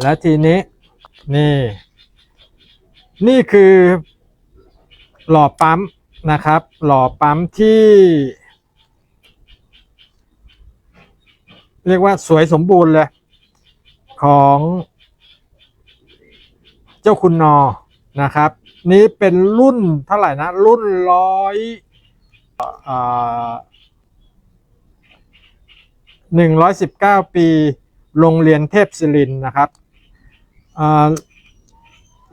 และทีนี้นี่ นี่คือหล่อปั๊มนะครับ หล่อปั๊มที่ เรียกว่าสวยสมบูรณ์เลย ของเจ้าคุณนอนะครับ นี้เป็นรุ่นเท่าไหร่นะ รุ่นร้อยหนึ่งร้อยสิบเก้าปี โรงเรียนเทพศิรินนะครับ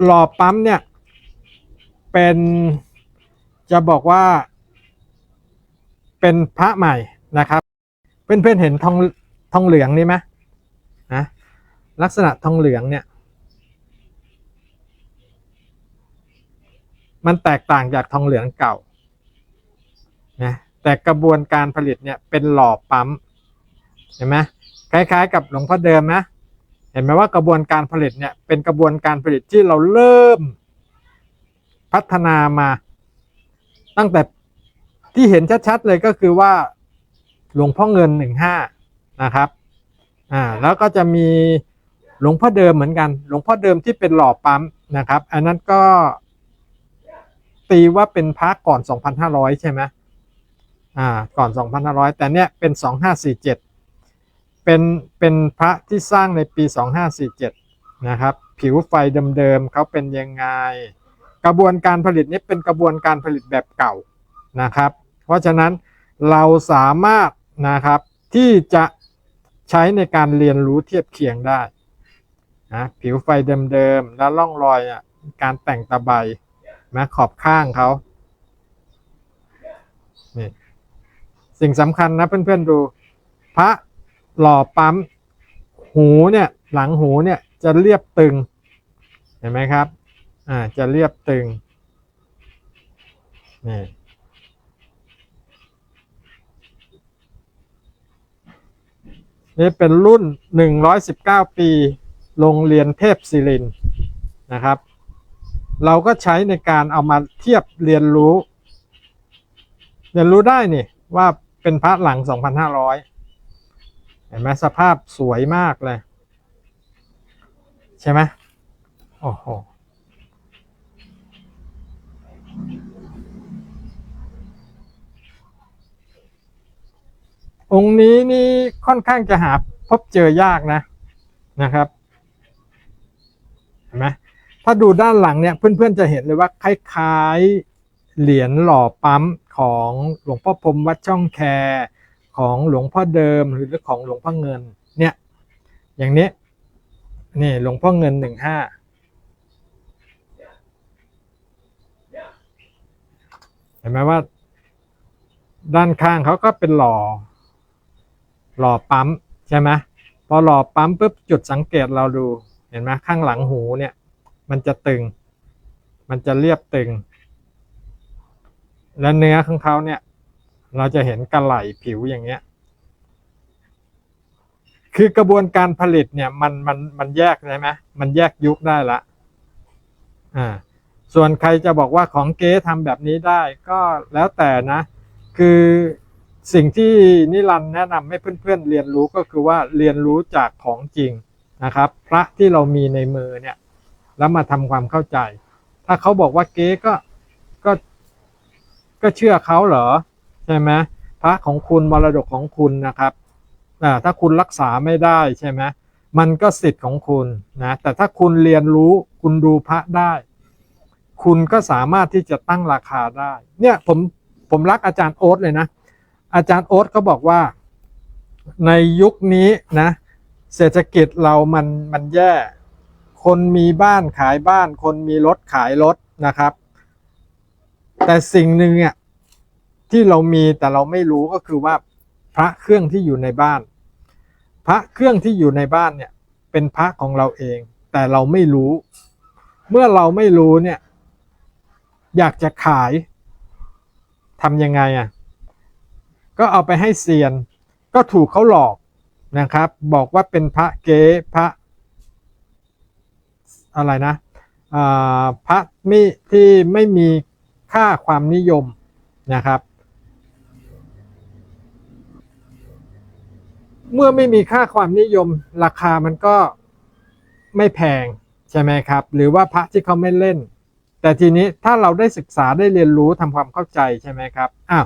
หล่อปั๊มเนี่ย เป็นจะบอกว่า เป็นพระใหม่นะครับ เพื่อนๆเห็นทองทองเหลืองนี่ไหมนะลักษณะทองเหลืองเนี่ย มันแตกต่างจากทองเหลืองเก่านะแต่กระบวนการผลิตเนี่ยเป็นหล่อปั๊มเห็นไหมคล้าย ๆ กับหลวงพ่อเดิมนะ เห็นไหมว่ากระบวนการผลิตเนี่ยเป็นกระบวนการผลิตที่เราเริ่มพัฒนามา ตั้งแต่ที่เห็นชัดๆเลยก็คือว่าหลวงพ่อเงินหนึ่งห้านะครับอ่าแล้วก็จะมีหลวงพ่อเดิมเหมือนกัน หลวงพ่อเดิมที่เป็นหล่อปั๊มนะครับ อันนั้นก็ตีว่าเป็นพระก่อน 2,500 ใช่ไหมอ่าก่อน 2,500 แต่เนี้ยเป็น 2547 เป็นเป็นพระที่สร้างในปี 2547 นะครับ ผิวไฟเดิมๆเขาเป็นยังไง กระบวนการผลิตนี้เป็นกระบวนการผลิตแบบเก่านะครับ เพราะฉะนั้นเราสามารถนะครับที่จะใช้ในการเรียนรู้เทียบเคียงได้นะผิวไฟเดิมๆแล้วร่องรอยอะการแต่งตะไบนะขอบข้างเขานี่สิ่งสำคัญนะเพื่อนๆดู พระ หล่อปั๊ม หูเนี่ยหลังหูเนี่ยจะเรียบตึง เห็นไหมครับ อ่าจะเรียบตึงนี่นี่เป็นรุ่น 119 ปี โรงเรียนเทพศิรินนะครับ เราก็ใช้ในการเอามาเทียบเรียนรู้ เรียนรู้ได้นี่ว่าเป็นพระหลัง 2,500 เห็นไหมสภาพสวยมากเลย ใช่ไหมโอ้โหองค์นี้นี่ค่อนข้างจะหาพบเจอยากนะนะครับเห็นไหมถ้าดูด้านหลังเนี่ยเพื่อนๆจะเห็นเลยว่าคล้ายๆเหรียญหล่อปั๊มของหลวงพ่อพรมวัดช่องแค ของหลวงพ่อเดิมหรือของหลวงพ่อเงินเนี่ยอย่างนี้นี่หลวงพ่อเงินหนึ่งห้าเห็นไหมว่า ด้านข้างเขาก็เป็นหล่อ หล่อปั๊มใช่ไหมพอหล่อปั๊มปุ๊บจุดสังเกตเราดูเห็นไหมข้างหลังหูเนี่ย มันจะตึง มันจะเรียบตึง และเนื้อของเขาเนี่ย เราจะเห็นกระไหล่ผิวอย่างเงี้ย คือกระบวนการผลิตเนี่ยมันมันมันแยกใช่ไหมมันแยกยุคได้ละอ่าส่วนใครจะบอกว่าของเก๊ทำแบบนี้ได้ก็แล้วแต่นะ คือสิ่งที่นิรันด์แนะนำให้เพื่อนๆเรียนรู้ก็คือว่าเรียนรู้จากของจริงนะครับ พระที่เรามีในมือเนี่ย แล้วมาทำความเข้าใจ ถ้าเขาบอกว่าเก๊ก็ก็ก็เชื่อเขาเหรอ ช่ไหมพระของคุณมรดกของคุณนะครับถ้าคุณรักษาไม่ได้ใช่ไหมมันก็สิทธิ์ของคุณนะแต่ถ้าคุณเรียนรู้คุณดูพระได้ คุณก็สามารถที่จะตั้งราคาได้ เนี่ยผมผมรักอาจารย์โอ๊ตเลยนะ อาจารย์โอ๊ตเขาบอกว่า ในยุคนี้นะ เศรษฐกิจเรามันมันแย่ คนมีบ้านขายบ้าน คนมีรถขายรถนะครับ แต่สิ่งหนึ่งเนี่ย ที่เรามีแต่เราไม่รู้ก็คือว่าพระเครื่องที่อยู่ในบ้าน พระเครื่องที่อยู่ในบ้านเนี่ยเป็นพระของเราเอง แต่เราไม่รู้ เมื่อเราไม่รู้เนี่ย อยากจะขายทำยังไงอะก็เอาไปให้เซียนก็ถูกเขาหลอกนะครับ บอกว่าเป็นพระเก๊พระ อะไรนะพระมิที่ไม่มีค่าความนิยมนะครับ เมื่อไม่มีค่าความนิยม ราคามันก็ไม่แพงใช่ไหมครับ หรือว่าพระที่เขาไม่เล่น แต่ทีนี้ถ้าเราได้ศึกษาได้เรียนรู้ทำความเข้าใจใช่ไหมครับอ้าว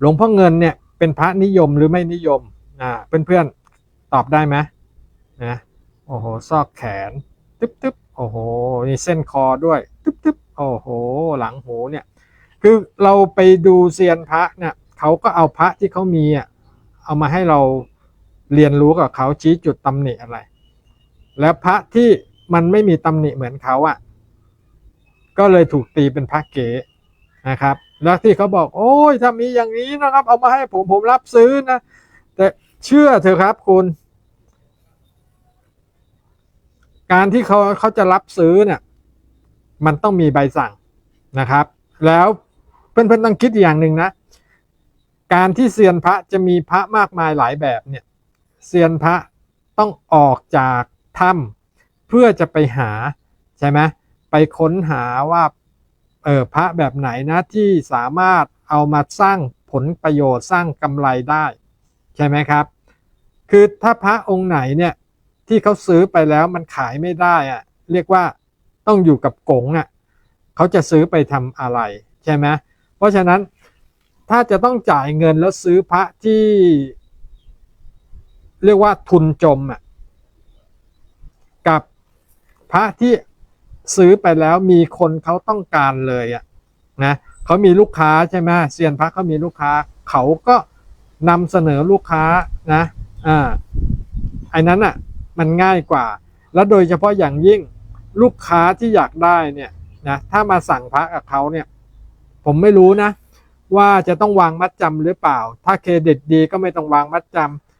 หลวงพ่อเงินเนี่ยเป็นพระนิยมหรือไม่นิยมอ่าเพื่อนๆตอบได้ไหมนะโอ้โหซอกแขนตึ๊บตึ๊บโอ้โหนี่เส้นคอด้วยตึ๊บตึ๊บโอ้โห หลังหูเนี่ยคือเราไปดูเซียนพระเนี่ยเขาก็เอาพระที่เขามีอะเอามาให้เรา เรียนรู้กับเขาชี้จุดตำหนิอะไร แล้วพระที่มันไม่มีตำหนิเหมือนเขาอะ ก็เลยถูกตีเป็นพระเก๋นะครับ แล้วที่เขาบอก โอ้ยถ้ามีอย่างนี้นะครับ เอามาให้ผมผมรับซื้อนะ แต่เชื่อเถอะครับคุณ การที่เขาเขาจะรับซื้อเนี่ย มันต้องมีใบสั่งนะครับ แล้วเพื่อนๆต้องคิดอย่างหนึ่งนะ การที่เซียนพระจะมีพระมากมายหลายแบบเนี่ย เซียนพระต้องออกจากถ้ำเพื่อจะไปหาใช่ไหมไปค้นหาว่าเออพระแบบไหนนะที่สามารถเอามาสร้างผลประโยชน์สร้างกำไรได้ใช่ไหมครับ คือถ้าพระองค์ไหนเนี่ยที่เขาซื้อไปแล้วมันขายไม่ได้อะเรียกว่าต้องอยู่กับกงอะเขาจะซื้อไปทำอะไรใช่ไหมเพราะฉะนั้นถ้าจะต้องจ่ายเงินแล้วซื้อพระที่ เรียกว่าทุนจมอะกับพระที่ซื้อไปแล้วมีคนเขาต้องการเลยอะนะเขามีลูกค้าใช่ไหมเซียนพระเขามีลูกค้า เขาก็นำเสนอลูกค้านะอ่าไอ้นั้นอะมันง่ายกว่า แล้วโดยเฉพาะอย่างยิ่งลูกค้าที่อยากได้เนี่ยนะถ้ามาสั่งพระกับเขาเนี่ย ผมไม่รู้นะ ว่าจะต้องวางมัดจำหรือเปล่า ถ้าเครดิตดีก็ไม่ต้องวางมัดจำ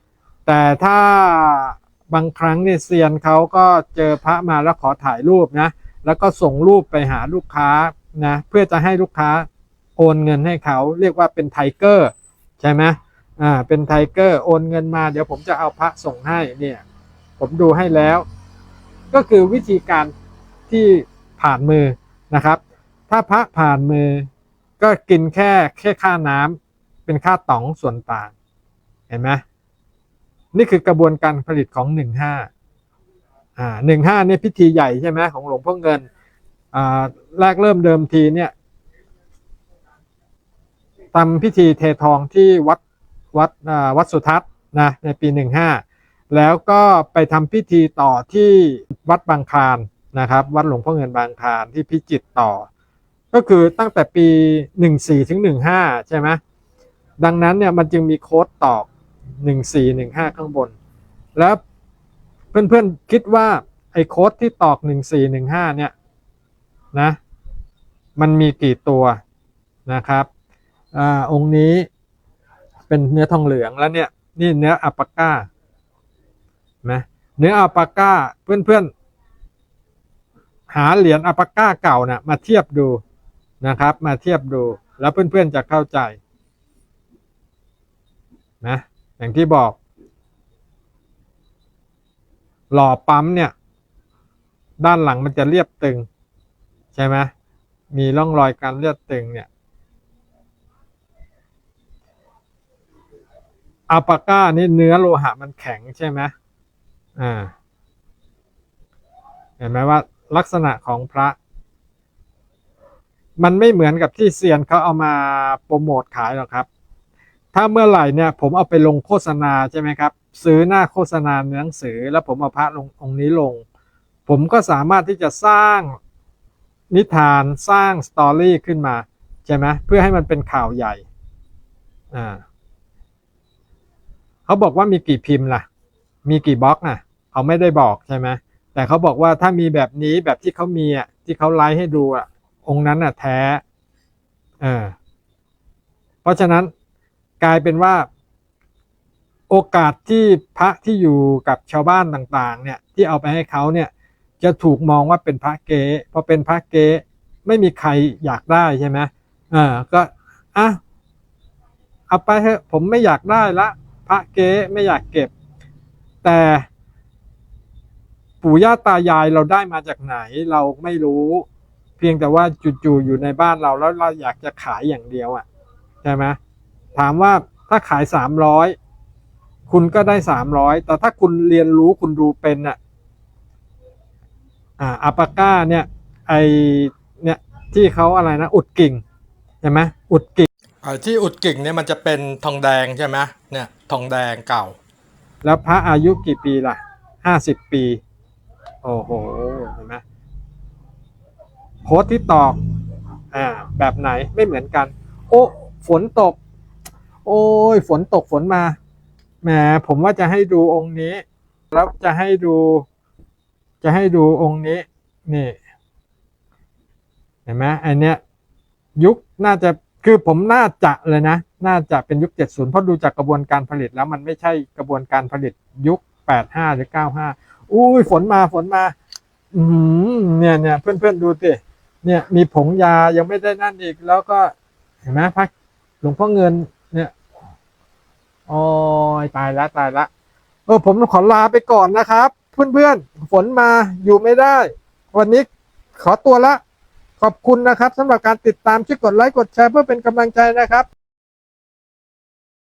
แต่ถ้าบางครั้งเนี่ยเซียนเขาก็เจอพระมาแล้วขอถ่ายรูปนะ แล้วก็ส่งรูปไปหาลูกค้านะเพื่อจะให้ลูกค้าโอนเงินให้เขาเรียกว่าเป็นไทเกอร์ใช่ไหมอ่าเป็นไทเกอร์โอนเงินมาเดี๋ยวผมจะเอาพระส่งให้เนี่ยผมดูให้แล้ว ก็คือวิธีการที่ผ่านมือนะครับ ถ้าพระผ่านมือก็กินแค่แค่ค่าน้ำเป็นค่าต๋องส่วนต่างเห็นไหม นี่คือกระบวนการผลิตของหนึ่งห้าอ่าหนึ่งห้าเนี่ยพิธีใหญ่ใช่ไหมของหลวงพ่อเงินอ่าแรกเริ่มเดิมทีเนี่ยทำพิธีเททองที่วัดวัดวัดสุทัศน์นะในปีหนึ่งห้าแล้วก็ไปทำพิธีต่อที่วัดบางคานนะครับวัดหลวงพ่อเงินบางคานที่พิจิตรต่อ ก็คือตั้งแต่ปี 14 ถึง 15 ใช่ไหมดังนั้นเนี่ยมันจึงมีโค้ดตอก 14 15ข้างบน แล้วเพื่อนๆคิดว่าไอ้โค้ดที่ตอก14 15เนี่ยนะ มันมีกี่ตัวนะครับอองค์นี้เป็นเนื้อทองเหลืองแล้วเนี่ยนี่เนื้ออัปปาก้านะเนื้ออัปปาก้าเพื่อนๆ หาเหรียญอัปปาก้าเก่านะ่ะมาเทียบดูนะครับ มาเทียบดูแล้วเพื่อนๆจะเข้าใจนะ อย่างที่บอก หล่อปั๊มเนี่ย ด้านหลังมันจะเรียบตึง ใช่ไหมมีร่องรอยการเรียบตึงเนี่ยอัลปาก้านี่เนื้อโลหะมันแข็งใช่ไหมอ่า เห็นไหมว่าลักษณะของพระ มันไม่เหมือนกับที่เซียนเขาเอามาโปรโมทขายหรอกครับ ถ้าเมื่อไหร่เนี่ยผมเอาไปลงโฆษณาใช่ไหมครับ ซื้อหน้าโฆษณาในหนังสือ แล้วผมเอาพระลงองค์นี้ลง ผมก็สามารถที่จะสร้างนิทานสร้างสตอรี่ขึ้นมาใช่ไหมเพื่อให้มันเป็นข่าวใหญ่อ่าเขาบอกว่ามีกี่พิมพ์ล่ะ มีกี่บล็อกน่ะเขาไม่ได้บอกใช่ไหมแต่เขาบอกว่าถ้ามีแบบนี้แบบที่เขามีอะที่เขาไลฟ์ให้ดูอะองค์นั้นอะแท้เออเพราะฉะนั้น กลายเป็นว่า โอกาสที่พระที่อยู่กับชาวบ้านต่างๆ เนี่ยที่เอาไปให้เขาเนี่ยจะถูกมองว่าเป็นพระเก๊พอเป็นพระเก๊ไม่มีใครอยากได้ใช่ไหมอ่าก็อะเอาไปเถอะผมไม่อยากได้ละ พระเก๊ไม่อยากเก็บ แต่ปู่ย่าตายายเราได้มาจากไหนเราไม่รู้ เพียงแต่ว่าจู่ๆอยู่ในบ้านเราแล้วเราอยากจะขายอย่างเดียวอะใช่ไหม ถามว่าถ้าขายสามร้อยคุณก็ได้สามร้อยแต่ถ้าคุณเรียนรู้คุณดูเป็นอะอ่าอัปปาก้าเนี่ยไอเนี่ยที่เขาอะไรนะ อุดกิ่งใช่ไหมอุดกิ่งอ่าที่อุดกิ่งเนี่ยมันจะเป็นทองแดงใช่ไหมเนี่ยทองแดงเก่า แล้วพระอายุกี่ปีล่ะห้าสิบปี โอ้โหเห็นไหมโพสต์ที่ตอกอ่าแบบไหนไม่เหมือนกัน โอ้ฝนตก โอ้ยฝนตกฝนมาแหมผมว่าจะให้ดูองค์นี้ แล้วจะให้ดู จะให้ดูองค์นี้ นี่ เห็นไหมไอเนี้ย ยุคน่าจะคือผมน่าจะเลยนะ น่าจะเป็นยุค 70 เพราะดูจากกระบวนการผลิตแล้วมันไม่ใช่กระบวนการผลิตยุค 85 หรือ 95 อุ้ยฝนมาฝนมา อืมเนี่ยเนี่ยเพื่อนเพื่อนๆดูสิเนี่ย มีผงยายังไม่ได้นั่นอีก แล้วก็เห็นไหมพักหลวงพ่อเงิน เนี่ยโอ้ยตายละตายละเออผมขอลาไปก่อนนะครับ เพื่อนๆ ฝนมาอยู่ไม่ได้ วันนี้ขอตัวละ ขอบคุณนะครับสำหรับการติดตามช่วยกดไลค์กดแชร์เพื่อเป็นกำลังใจนะครับ